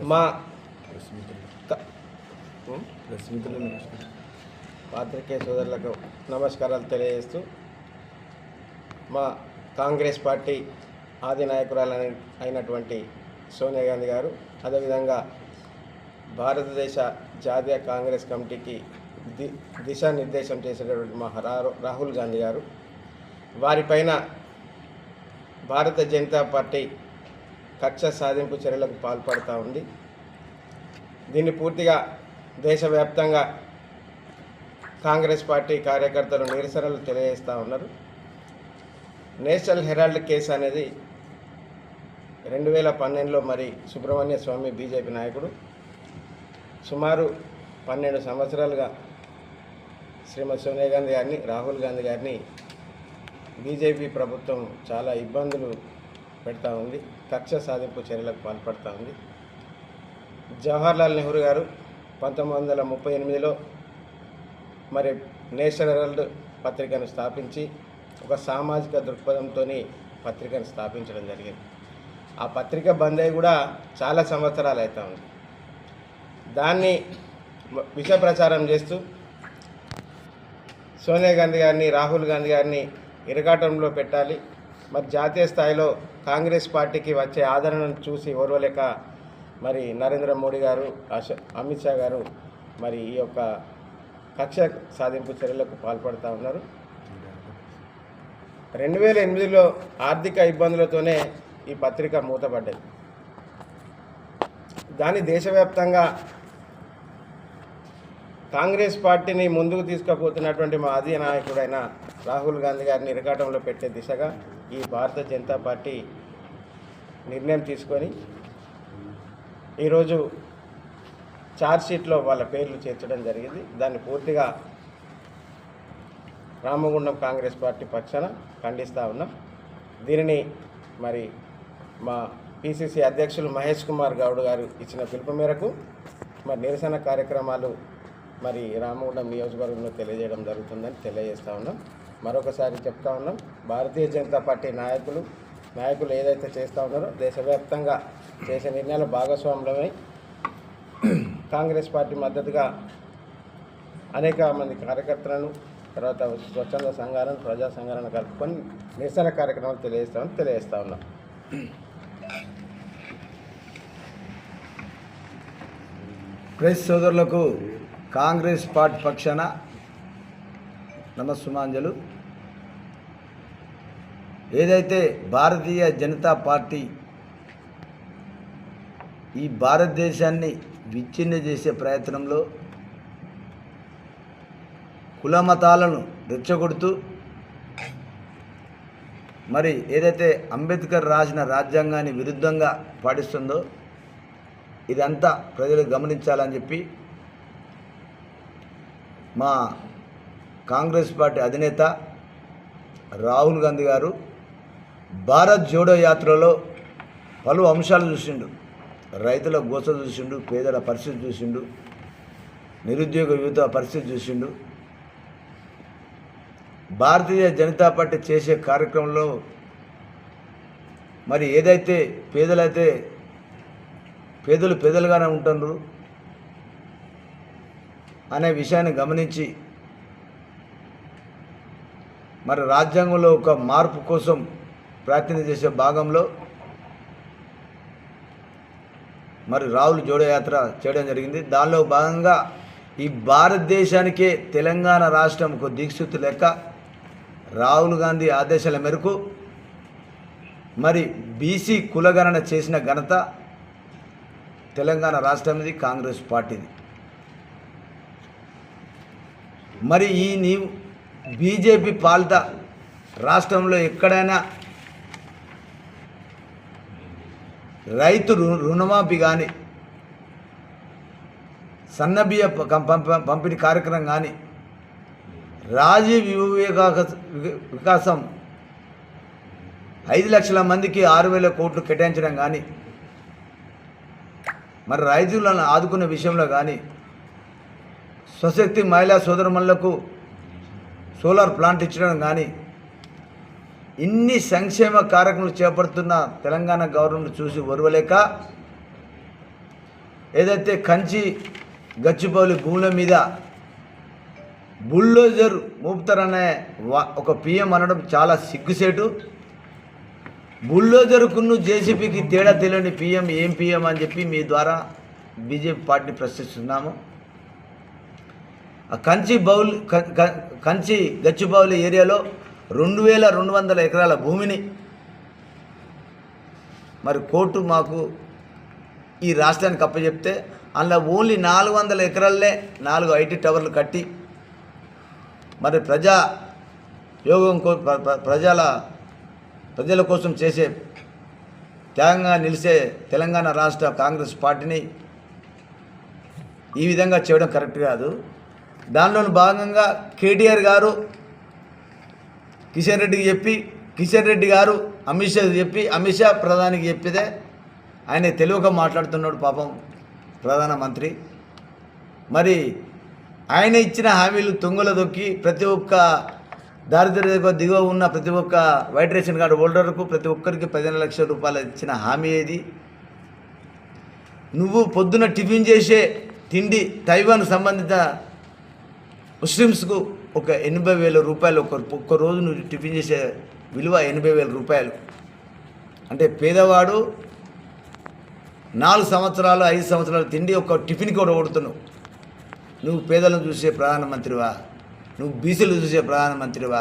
మా పాత్రికేయ సోదరులకు నమస్కారాలు తెలియజేస్తూ మా కాంగ్రెస్ పార్టీ ఆది నాయకురాలు అయినటువంటి సోనియా గాంధీ గారు అదేవిధంగా భారతదేశ జాతీయ కాంగ్రెస్ కమిటీకి ది దిశానిర్దేశం చేసేటటువంటి మా రాహుల్ గాంధీ గారు. వారిపైన భారత జనతా పార్టీ కక్ష సాధింపు చర్యలకు పాల్పడుతూ ఉంది. దీన్ని పూర్తిగా దేశవ్యాప్తంగా కాంగ్రెస్ పార్టీ కార్యకర్తలు నిరసనలు తెలియజేస్తూ ఉన్నారు. నేషనల్ హెరాల్డ్ కేసు అనేది రెండు వేల పన్నెండులో మరి సుబ్రహ్మణ్య స్వామి బీజేపీ నాయకుడు సుమారు పన్నెండు సంవత్సరాలుగా శ్రీమతి సోనియా గాంధీ గారిని రాహుల్ గాంధీ గారిని బీజేపీ ప్రభుత్వం చాలా ఇబ్బందులు పెడతా ఉంది. కక్ష సాధింపు చర్యలకు పాల్పడతా ఉంది. జవహర్లాల్ నెహ్రూ గారు పంతొమ్మిది వందల ముప్పై ఎనిమిదిలో మరి నేషనల్ హెరల్డ్ పత్రికను స్థాపించి ఒక సామాజిక దృక్పథంతో పత్రికను స్థాపించడం జరిగింది. ఆ పత్రిక బంద్ అయి కూడా చాలా సంవత్సరాలు అవుతా ఉంది. దాన్ని విష ప్రచారం చేస్తూ సోనియా గాంధీ గారిని రాహుల్ గాంధీ గారిని ఇరకాటంలో పెట్టాలి. మరి జాతీయ స్థాయిలో కాంగ్రెస్ పార్టీకి వచ్చే ఆదరణను చూసి ఓర్వలేక మరి నరేంద్ర మోడీ గారు అమిత్ షా గారు మరి ఈ యొక్క కక్ష సాధింపు చర్యలకు పాల్పడుతూ ఉన్నారు. రెండు వేల ఎనిమిదిలో ఆర్థిక ఇబ్బందులతోనే ఈ పత్రిక మూతపడ్డది. దాని దేశవ్యాప్తంగా కాంగ్రెస్ పార్టీని ముందుకు తీసుకుపోతున్నటువంటి మా ఆది నాయకుడైన రాహుల్ గాంధీ గారిని ఇరకాటంలో పెట్టే దిశగా ఈ భారత జనతా పార్టీ నిర్ణయం తీసుకొని ఈరోజు ఛార్జ్షీట్లో వాళ్ళ పేర్లు చేర్చడం జరిగింది. దాన్ని పూర్తిగా రామగుండం కాంగ్రెస్ పార్టీ పక్షాన ఖండిస్తూ ఉన్నాం. దీనిని మరి మా పిసిసి అధ్యక్షులు మహేష్ కుమార్ గౌడ్ గారు ఇచ్చిన పిలుపు మేరకు మరి నిరసన కార్యక్రమాలు మరి రామగుండం నియోజకవర్గంలో తెలియజేయడం జరుగుతుందని తెలియజేస్తూ ఉన్నాం. మరొకసారి చెప్తా ఉన్నాం. భారతీయ జనతా పార్టీ నాయకులు నాయకులు ఏదైతే చేస్తూ ఉన్నారో దేశవ్యాప్తంగా చేసే నిర్ణయాలు భాగస్వాములమై. కాంగ్రెస్ పార్టీ మద్దతుగా అనేక మంది కార్యకర్తలను తర్వాత స్వచ్ఛంద సంఘాలను ప్రజా సంఘాలను కలుపుకొని నిరసన కార్యక్రమాలు తెలియజేస్తామని తెలియజేస్తా ఉన్నాం. ప్రెస్ సోదరులకు కాంగ్రెస్ పార్టీ పక్షాన నమస్సుమాంజలు. ఏదైతే భారతీయ జనతా పార్టీ ఈ భారతదేశాన్ని విచ్ఛిన్న చేసే ప్రయత్నంలో కుల మతాలను రెచ్చగొడుతూ మరి ఏదైతే అంబేద్కర్ రాసిన రాజ్యాంగాన్ని విరుద్ధంగా పాటిస్తుందో ఇదంతా ప్రజలు గమనించాలని చెప్పి మా కాంగ్రెస్ పార్టీ అధినేత రాహుల్ గాంధీ గారు భారత్ జోడో యాత్రలో పలు అంశాలు చూసిండు. రైతుల గోస చూసిండు పేదల పరిస్థితి చూసిండు నిరుద్యోగ యువత పరిస్థితి చూసిండు. భారతీయ జనతా పార్టీ చేసే కార్యక్రమంలో మరి ఏదైతే పేదలైతే పేదలు పేదలుగానే ఉంటున్నారు అనే విషయాన్ని గమనించి మరి రాజ్యాంగంలో ఒక మార్పు కోసం ప్రార్థన చేసే భాగంలో మరి రాహుల్ జోడో యాత్ర చేయడం జరిగింది. దానిలో భాగంగా ఈ భారతదేశానికే తెలంగాణ రాష్ట్రంకు ఒక లెక్క. రాహుల్ గాంధీ ఆదేశాల మేరకు మరి బీసీ కులగణన చేసిన ఘనత తెలంగాణ రాష్ట్రంది కాంగ్రెస్ పార్టీది. మరి ఈ నీవు బీజేపీ పాలిత రాష్ట్రంలో ఎక్కడైనా రైతు రు- రుణమాఫీ కానీ సన్నబియ్య పంపిణీ కార్యక్రమం కానీ రాజీవ్ యువ వికాసం ఐదు లక్షల మందికి ఆరు వేల కోట్లు కేటాయించడం కానీ మరి రైతులను ఆదుకునే విషయంలో కానీ స్వశక్తి మహిళా సోదరుమణులకు సోలార్ ప్లాంట్ ఇచ్చడం కానీ ఇన్ని సంక్షేమ కార్యక్రమాలు చేపడుతున్న తెలంగాణ గవర్నమెంట్ చూసి ఒరవలేక ఏదైతే కంచి గచ్చిబౌలి భూముల మీద బుల్డోజర్ మోపుతారనే వా- ఒక పిఎం అనడం చాలా సిగ్గుసేటు. బుల్డోజర్కును జేసీపీకి తేడా తెలియని పిఎం ఏం పిఎం అని చెప్పి మీ ద్వారా బీజేపీ పార్టీని ప్రశ్నిస్తున్నాము. కంచి బౌల్ కంచి గచ్చిబౌలి ఏరియాలో రెండు వేల రెండు వందల ఎకరాల భూమిని మరి కోర్టు మాకు ఈ రాష్ట్రానికి అప్పచెప్తే అందులో ఓన్లీ నాలుగు వందల ఎకరాలనే నాలుగు ఐటీ టవర్లు కట్టి మరి ప్రజా యోగం కో ప్రజల ప్రజల కోసం చేసే త్యాగంగా నిలిచే తెలంగాణ రాష్ట్ర కాంగ్రెస్ పార్టీని ఈ విధంగా చేయడం కరెక్ట్ కాదు. దానిలో భాగంగా కేటీఆర్ గారు కిషన్ రెడ్డికి చెప్పి కిషన్ రెడ్డి గారు అమిత్ షా చెప్పి అమిత్ షా ప్రధానికి చెప్పితే ఆయన తెలివిగా మాట్లాడుతున్నాడు పాపం ప్రధానమంత్రి. మరి ఆయన ఇచ్చిన హామీలు తుంగల దొక్కి ప్రతి ఒక్క దారిద్ర్య దిగువ ఉన్న ప్రతి ఒక్క వైట్ రేషన్ కార్డు హోల్డర్కు ప్రతి ఒక్కరికి పదిహేను లక్షల రూపాయలు ఇచ్చిన హామీ ఏది? నువ్వు పొద్దున టిఫిన్ చేసే తిండి తైవాన్ సంబంధిత ముస్లిమ్స్కు ఒక ఎనభై వేల రూపాయలు ఒక ఒక్క రోజు నువ్వు టిఫిన్ చేసే విలువ ఎనభై వేల రూపాయలు. అంటే పేదవాడు నాలుగు సంవత్సరాలు ఐదు సంవత్సరాలు తిండి ఒక టిఫిన్కి కూడా కొడుతున్నావు. నువ్వు పేదలను చూసే ప్రధానమంత్రివా? నువ్వు బీసీలు చూసే ప్రధానమంత్రివా?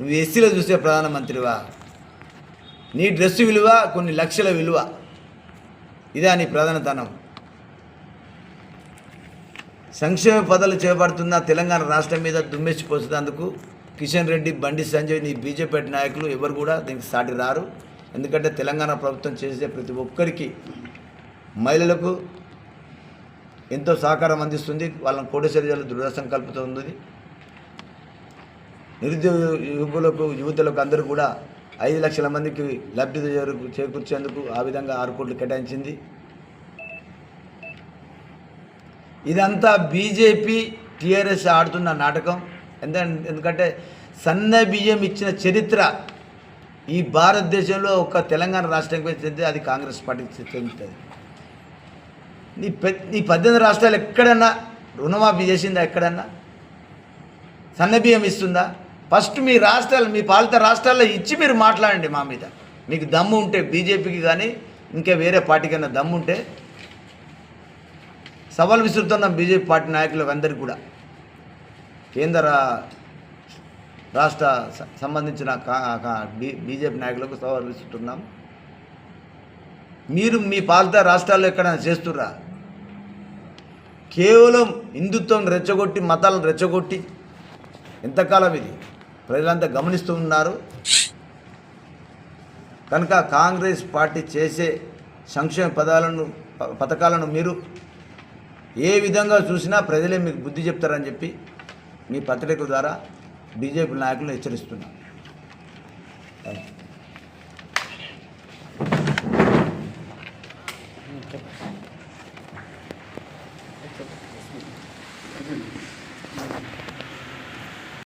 నువ్వు ఎస్సీలు చూసే ప్రధానమంత్రివా? నీ డ్రెస్సు విలువ కొన్ని లక్షల విలువ. ఇదే నీ ప్రధానతనం. సంక్షేమ పదవులు చేపడుతున్న తెలంగాణ రాష్ట్రం మీద దుమ్మెచ్చిపోసినందుకు కిషన్ రెడ్డి బండి సంజయ్ నీ బీజేపీ నాయకులు ఎవరు కూడా దీనికి సాటి రారు. ఎందుకంటే తెలంగాణ ప్రభుత్వం చేసే ప్రతి ఒక్కరికి మహిళలకు ఎంతో సహకారం అందిస్తుంది. వాళ్ళని కోటేశ్వర దృఢ సంకల్పంతో ఉంది నిరుద్యోగ యువకులకు యువతులకు అందరూ కూడా ఐదు లక్షల మందికి లబ్ధి చేకూర్చేందుకు ఆ విధంగా ఆరు కోట్లు కేటాయించింది. ఇదంతా బీజేపీ టీఆర్ఎస్ ఆడుతున్న నాటకం. ఎందుకంటే ఎందుకంటే సన్న బియ్యం ఇచ్చిన చరిత్ర ఈ భారతదేశంలో ఒక తెలంగాణ రాష్ట్రానికి చెందితే అది కాంగ్రెస్ పార్టీకి చెందుతుంది. నీ పె నీ పద్దెనిమిది రాష్ట్రాలు ఎక్కడన్నా రుణమాఫీ చేసిందా ఎక్కడన్నా? సన్నబియ్యం ఇస్తుందా? ఫస్ట్ మీ రాష్ట్రాలు మీ పాలిత రాష్ట్రాల్లో ఇచ్చి మీరు మాట్లాడండి మా మీద. మీకు దమ్ము ఉంటే బీజేపీకి కానీ ఇంకా వేరే పార్టీకైనా దమ్ము ఉంటే సవాల్ విసురుతున్నాం బీజేపీ పార్టీ నాయకులు అందరికీ కూడా కేంద్ర రాష్ట్ర సంబంధించిన కా- బీజేపీ నాయకులకు సవాల్ విసురుతున్నాం. మీరు మీ పాలిత రాష్ట్రాల్లో ఎక్కడైనా చేస్తుర్రా? కేవలం హిందుత్వం రెచ్చగొట్టి మతాలను రెచ్చగొట్టి ఎంతకాలం ఇది? ప్రజలంతా గమనిస్తూ ఉన్నారు. కనుక కాంగ్రెస్ పార్టీ చేసే సంక్షేమ పదాలను ప- పథకాలను మీరు ఏ విధంగా చూసినా ప్రజలే మీకు బుద్ధి చెప్తారని చెప్పి మీ పత్రిక ద్వారా బీజేపీ నాయకులను హెచ్చరిస్తున్నారు